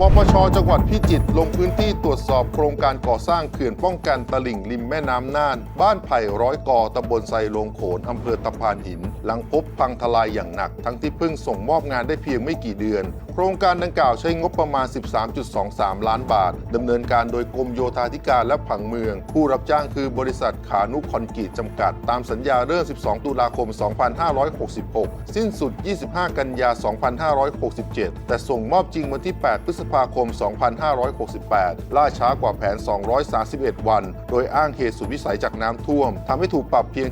ปปชจังหวัดพิจิตรลงพื้นที่ตรวจสอบโครงการก่อสร้างเขื่อนป้องกันตลิ่งริมแม่น้ำน่าน บ้านไผ่ร้อยกอตำบลไซโลงโขนอำเภอตะพานหิน หลังพบพังทลายอย่างหนัก ทั้งที่เพิ่งส่งมอบงานได้เพียงไม่กี่เดือน โครงการดังกล่าวใช้งบประมาณ 13.23 ล้านบาทดำเนินการโดยกรมโยธาธิการและผังเมือง ผู้รับจ้างคือบริษัทขานุคอนกรีตจำกัด ตามสัญญาเริ่ม 12 ตุลาคม 2566 สิ้นสุด 25 กันยา 2567 แต่ส่งมอบจริงวันที่ 8 พฤษภาคม 2568 ล่าช้ากว่าแผน 231 วัน โดยอ้างเหตุสุดวิสัยจากน้ำท่วมทำให้ถูกปรับเพียง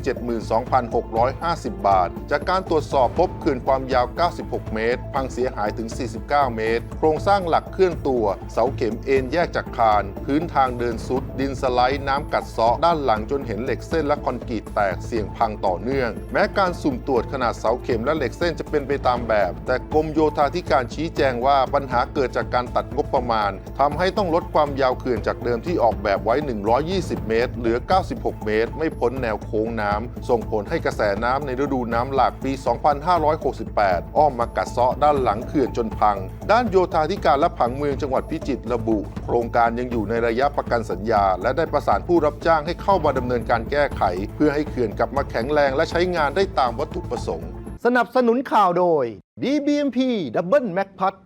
72,650 บาท จากการตรวจสอบพบเขื่อนความยาว 96 เมตร พังเสียหายถึง 49 เมตร โครงสร้างหลักเคลื่อนตัว เสาเข็มเอ็นแยกจากคาน พื้นทางเดินสุด ดินสไลด์น้ำกัดเซาะด้านหลังจนเห็นเหล็กเส้นและคอนกรีตแตกเสี่ยงพังต่อเนื่อง แม้การสุ่มตรวจขนาดเสาเข็มและเหล็กเส้นจะเป็นไปตามแบบ แต่กรมโยธาธิการชี้แจงว่าปัญหาเกิดจากการตัดงบประมาณทำให้ต้องลดความยาวเขื่อนจากเดิมที่ออกแบบไว้ 120 เมตร เหลือ 96 เมตร ไม่พ้นแนวโค้งน้ำส่งผลให้กระแสน้ำในฤดูน้ำหลากปี 2568 อ้อมมากัดเซาะด้านหลังเขื่อนจนพัง ด้านโยธาธิการและผังเมืองจังหวัดพิจิตรระบุ โครงการยังอยู่ในระยะประกันสัญญา และได้ประสานผู้รับจ้างให้เข้ามาดำเนินการแก้ไข เพื่อให้เขื่อนกลับมาแข็งแรงและใช้งานได้ตามวัตถุประสงค์ สนับสนุนข่าวโดย DBMP Double Mac p a t